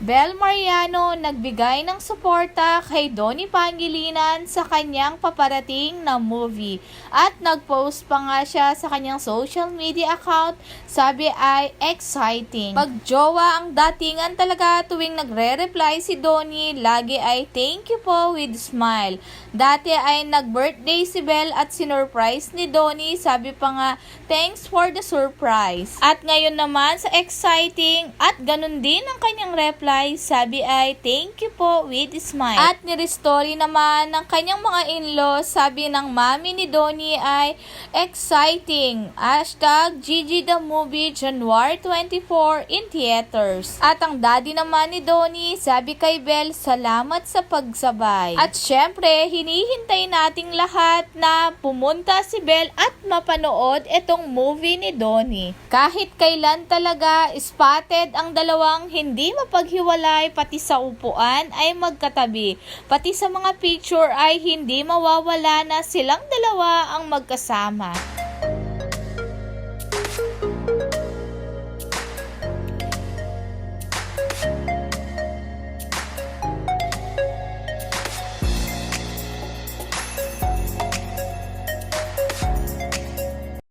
Bel Mariano nagbigay ng suporta kay Donnie Pangilinan sa kanyang paparating na movie. At nagpost pa nga siya sa kanyang social media account, sabi ay exciting. Pag jowa ang datingan talaga tuwing nagre-reply si Donnie, lagi ay thank you po with smile. Dati ay nag-birthday si Bel at sinurprise ni Donnie, sabi pa nga thanks for the surprise. At ngayon naman sa exciting at ganun din ang kanyang reply, sabi ay thank you po with smile. At nirestory naman ng kanyang mga in-law, sabi ng mami ni Donnie ay exciting. Hashtag Gigi the Movie January 24 in theaters. At ang daddy naman ni Donnie, sabi kay Bel, salamat sa pagsabay. At syempre, hinihintay nating lahat na pumunta si Bel at mapanood itong movie ni Donnie. Kahit kailan talaga spotted ang dalawang hindi mapaghiwalay pati sa upuan ay magkatabi. Pati sa mga picture ay hindi mawawala na silang dalawa ang magkasama.